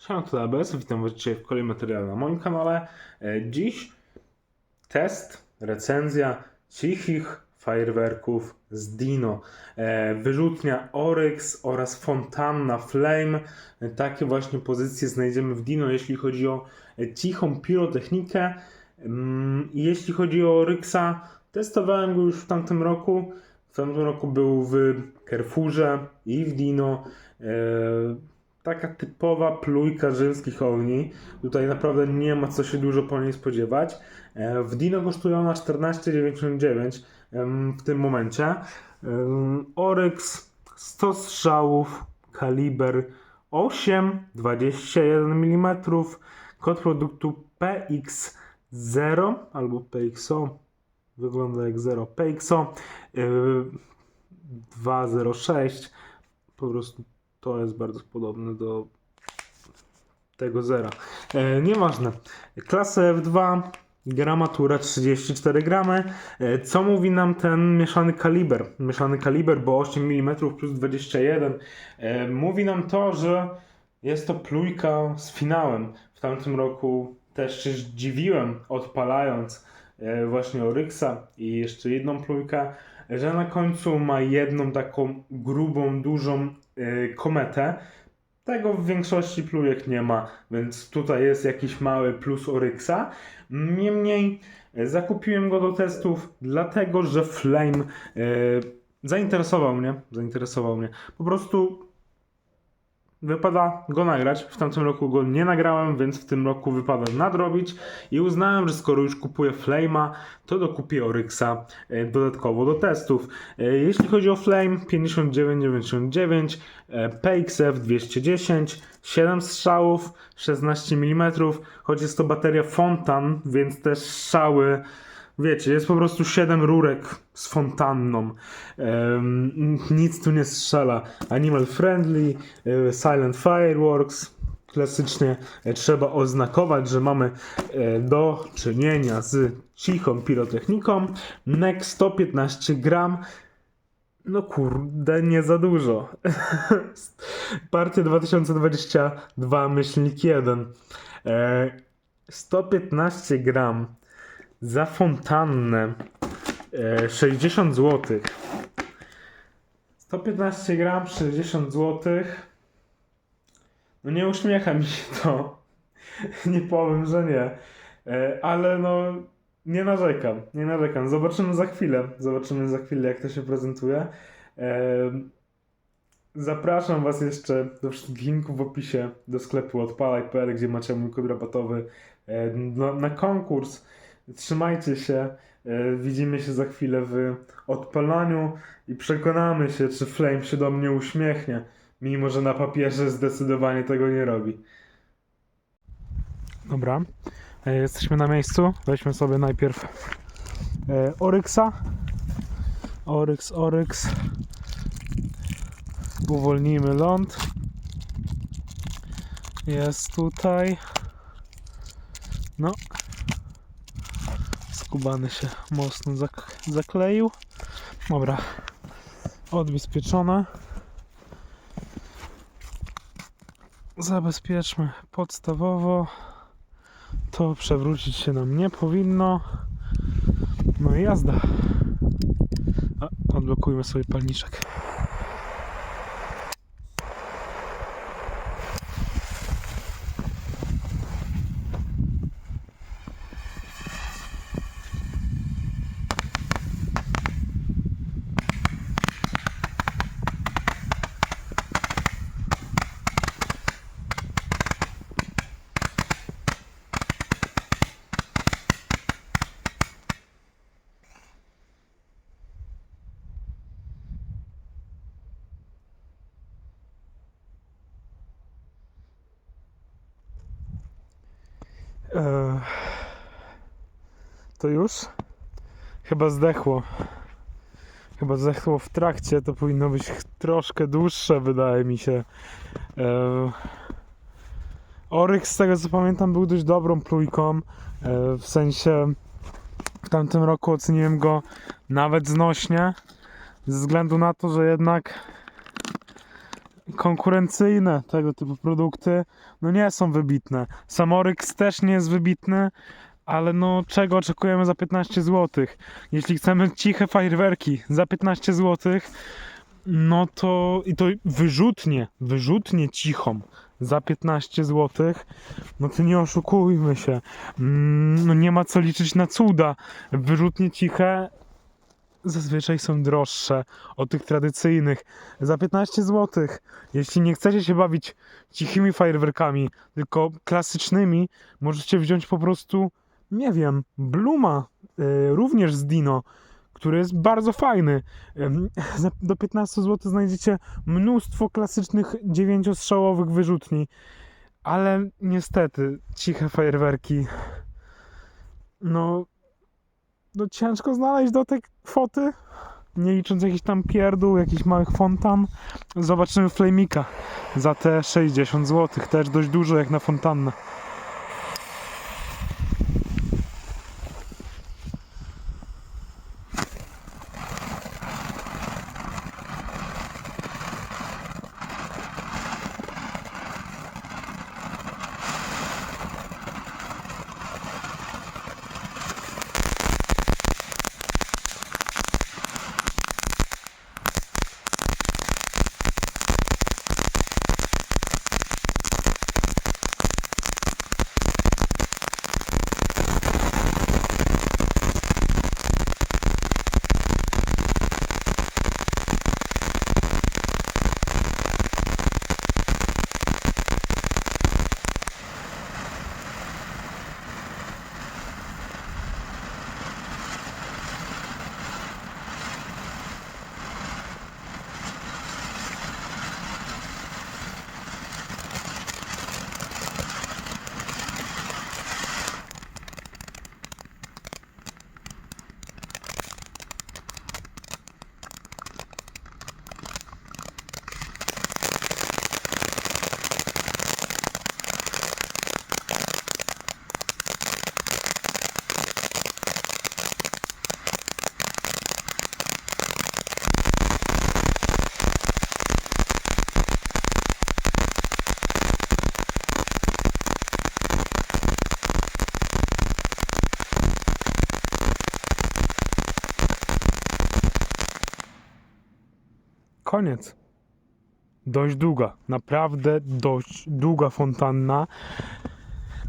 Siema, to ABS, witam Was dzisiaj w kolejnym materiale na moim kanale. E, Dziś test, recenzja cichych fajerwerków z Dino. E, Wyrzutnia Oryx oraz fontanna Flame. E, Takie właśnie pozycje znajdziemy w Dino, jeśli chodzi o cichą pirotechnikę. Mm, Jeśli chodzi o Oryxa, testowałem go już w tamtym roku. W tamtym roku był w Carrefourze i w Dino. Taka typowa plujka rzymskich ogni. Tutaj naprawdę nie ma co się dużo po niej spodziewać. E, W Dino kosztuje ona 14,99 em, w tym momencie. Oryx 100 strzałów, kaliber 8, 21 mm, kod produktu PX0 albo PXO, wygląda jak 0 PXO y, 206 po prostu to jest bardzo podobne do tego zera. E, nieważne. Klasę F2, gramatura 34 gramy. E, co mówi nam ten mieszany kaliber? Mieszany kaliber, bo 8 mm plus 21. E, mówi nam to, że jest to plujka z finałem. W tamtym roku też się zdziwiłem, odpalając e, właśnie Oryxa i jeszcze jedną plujkę, że na końcu ma jedną taką grubą, dużą e, kometę. Tego w większości plujek nie ma, więc tutaj jest jakiś mały plus Oryxa. Niemniej zakupiłem go do testów, dlatego że Flame e, zainteresował mnie. Zainteresował mnie. Po prostu wypada go nagrać. W tamtym roku go nie nagrałem, więc w tym roku wypada nadrobić i uznałem, że skoro już kupuję Flame'a, to dokupię Oryxa e, dodatkowo do testów. E, Jeśli chodzi o Flame 5999, e, PXF 210, 7 strzałów, 16 mm, choć jest to bateria Fontan, więc te strzały Wiecie, jest po prostu 7 rurek z fontanną. Em, nic tu nie strzela. Animal friendly, e, silent fireworks. Klasycznie e, trzeba oznakować, że mamy e, do czynienia z cichą pirotechniką. NEC 115 gram. No kurde, nie za dużo. Partia 2022, myślnik 1. E, 115 gram za fontannę e, 60 zł. 115 gram, 60 zł. No nie uśmiecha mi się to. nie powiem, że nie. E, ale no nie narzekam, nie narzekam. Zobaczymy za chwilę. Zobaczymy za chwilę, jak to się prezentuje. E, Zapraszam Was jeszcze do wszystkich linków w opisie do sklepu odpalaj.pl, gdzie macie mój kod rabatowy e, na konkurs. Trzymajcie się. e, Widzimy się za chwilę w odpalaniu i przekonamy się, czy Flame się do mnie uśmiechnie, mimo że na papierze zdecydowanie tego nie robi. Dobra, e, jesteśmy na miejscu. Weźmy sobie najpierw e, Oryxa. Oryx, Oryx. Uwolnijmy ląd. Jest tutaj. No, skubany się mocno zak zakleił. Dobra, odbezpieczone. Zabezpieczmy podstawowo. To przewrócić się nam nie powinno. No i jazda. A, odblokujmy sobie palniczek. To już? Chyba zdechło. Chyba zdechło w trakcie. To powinno być troszkę dłuższe, wydaje mi się. Eee, Oryx, z tego co pamiętam, był dość dobrą plujką. Eee, w sensie w tamtym roku oceniłem go nawet znośnie. Ze względu na to, że jednak konkurencyjne tego typu produkty no nie są wybitne. Samoryx też nie jest wybitny, ale no czego oczekujemy za 15 zł? Jeśli chcemy ciche fajerwerki za 15 zł, no to i to wyrzutnie, wyrzutnie cichą za 15 zł, no to nie oszukujmy się. Mm, No nie ma co liczyć na cuda. Wyrzutnie ciche zazwyczaj są droższe od tych tradycyjnych. Za 15 zł. Jeśli nie chcecie się bawić cichymi fajerwerkami, tylko klasycznymi, możecie wziąć po prostu, nie wiem, Bluma, y, również z Dino, który jest bardzo fajny. Do 15 zł znajdziecie mnóstwo klasycznych dziewięciostrzałowych wyrzutni, ale niestety ciche fajerwerki, no no ciężko znaleźć do tej kwoty. Nie licząc jakichś tam pierdół, jakichś małych fontan. Zobaczymy Flamika za te 60 zł. Też dość dużo jak na fontannę. Koniec. Dość długa. Naprawdę dość długa fontanna.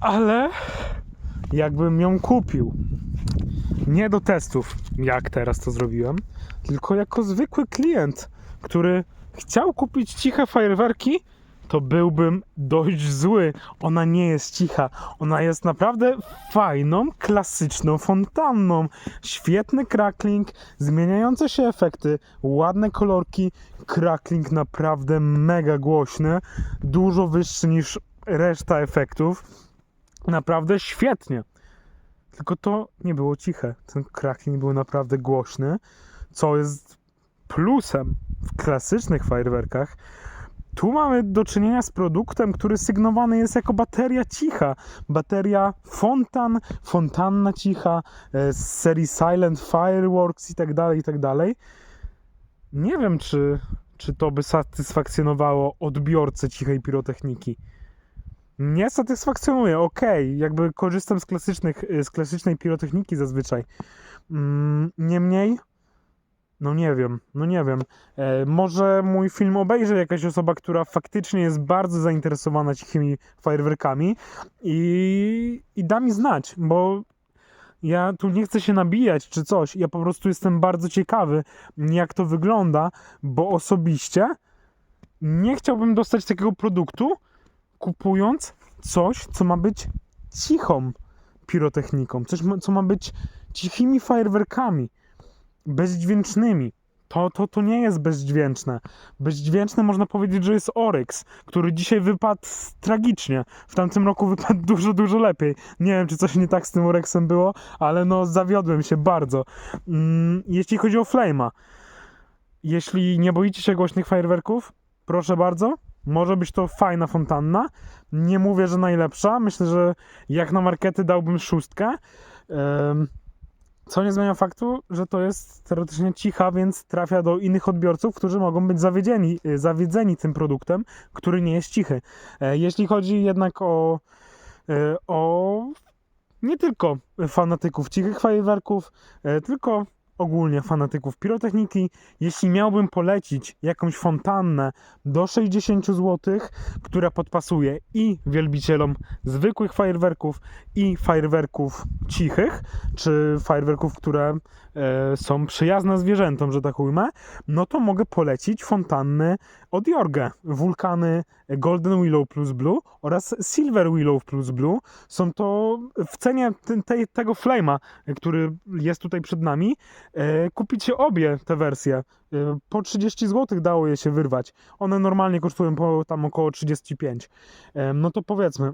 Ale jakbym ją kupił. Nie do testów, jak teraz to zrobiłem, tylko jako zwykły klient, który chciał kupić ciche fajerwerki, to byłbym dość zły. Ona nie jest cicha. Ona jest naprawdę fajną, klasyczną fontanną. Świetny crackling, zmieniające się efekty, ładne kolorki, crackling naprawdę mega głośny, dużo wyższy niż reszta efektów. Naprawdę świetnie. Tylko to nie było ciche. Ten crackling był naprawdę głośny, co jest plusem w klasycznych fajerwerkach. Tu mamy do czynienia z produktem, który sygnowany jest jako bateria cicha. Bateria Fontan, fontanna cicha e, z serii Silent Fireworks i tak dalej, i tak dalej. Nie wiem, czy, czy to by satysfakcjonowało odbiorcę cichej pirotechniki. Nie satysfakcjonuje, okej, jakby korzystam z, klasycznych, z klasycznej pirotechniki zazwyczaj. Mm, Niemniej, no nie wiem, no nie wiem. E, może mój film obejrzy jakaś osoba, która faktycznie jest bardzo zainteresowana cichymi fajerwerkami i, i da mi znać, bo ja tu nie chcę się nabijać czy coś. Ja po prostu jestem bardzo ciekawy, jak to wygląda, bo osobiście nie chciałbym dostać takiego produktu, kupując coś, co ma być cichą pirotechniką, coś, co ma być cichymi fajerwerkami, bezdźwięcznymi. To, to, to nie jest bezdźwięczne. Bezdźwięczne można powiedzieć, że jest Oryx, który dzisiaj wypadł tragicznie. W tamtym roku wypadł dużo, dużo lepiej. Nie wiem, czy coś nie tak z tym Oryxem było, ale no zawiodłem się bardzo. Mm, jeśli chodzi o Flame'a, jeśli nie boicie się głośnych fajerwerków, proszę bardzo, może być to fajna fontanna. Nie mówię, że najlepsza. Myślę, że jak na markety dałbym szóstkę. Co nie zmienia faktu, że to jest teoretycznie cicha, więc trafia do innych odbiorców, którzy mogą być zawiedzeni, y, zawiedzeni tym produktem, który nie jest cichy. E, Jeśli chodzi jednak o, e, o nie tylko fanatyków cichych fajerwerków, e, tylko ogólnie fanatyków pirotechniki, jeśli miałbym polecić jakąś fontannę do 60 zł, która podpasuje i wielbicielom zwykłych fajerwerków, i fajerwerków cichych, czy fajerwerków, które są przyjazne zwierzętom, że tak ujmę, no to mogę polecić fontanny od Jorge. Wulkany Golden Willow plus Blue oraz Silver Willow plus Blue. Są to w cenie te, te, tego Flame'a, który jest tutaj przed nami, e, kupicie obie te wersje. E, po 30 zł dało je się wyrwać. One normalnie kosztują po tam około 35. E, no to powiedzmy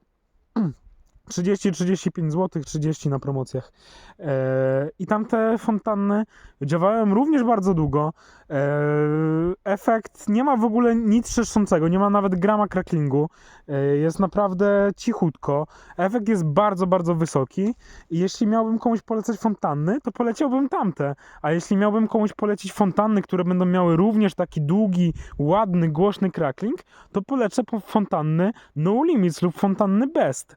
30-35 zł, 30 na promocjach. E, I tamte fontanny działają również bardzo długo. E, efekt nie ma w ogóle nic trzeszczącego, nie ma nawet grama cracklingu. E, jest naprawdę cichutko. Efekt jest bardzo, bardzo wysoki. I jeśli miałbym komuś polecać fontanny, to poleciałbym tamte. A jeśli miałbym komuś polecić fontanny, które będą miały również taki długi, ładny, głośny crackling, to polecę po fontanny No Limits lub fontanny Best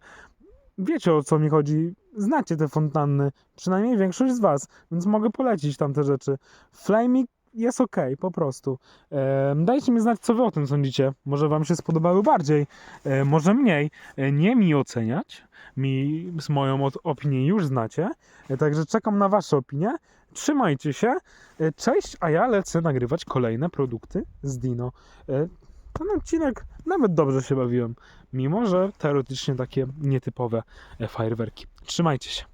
wiecie o co mi chodzi. Znacie te fontanny, przynajmniej większość z Was, więc mogę polecić tamte rzeczy. Flaming jest ok, po prostu. E, dajcie mi znać, co Wy o tym sądzicie. Może Wam się spodobały bardziej, e, może mniej. E, nie mi oceniać, mi z moją opinię już znacie, e, także czekam na Wasze opinie. Trzymajcie się. E, cześć, a ja lecę nagrywać kolejne produkty z Dino. E, ten odcinek nawet dobrze się bawiłem mimo że teoretycznie takie nietypowe e, fajerwerki. Trzymajcie się.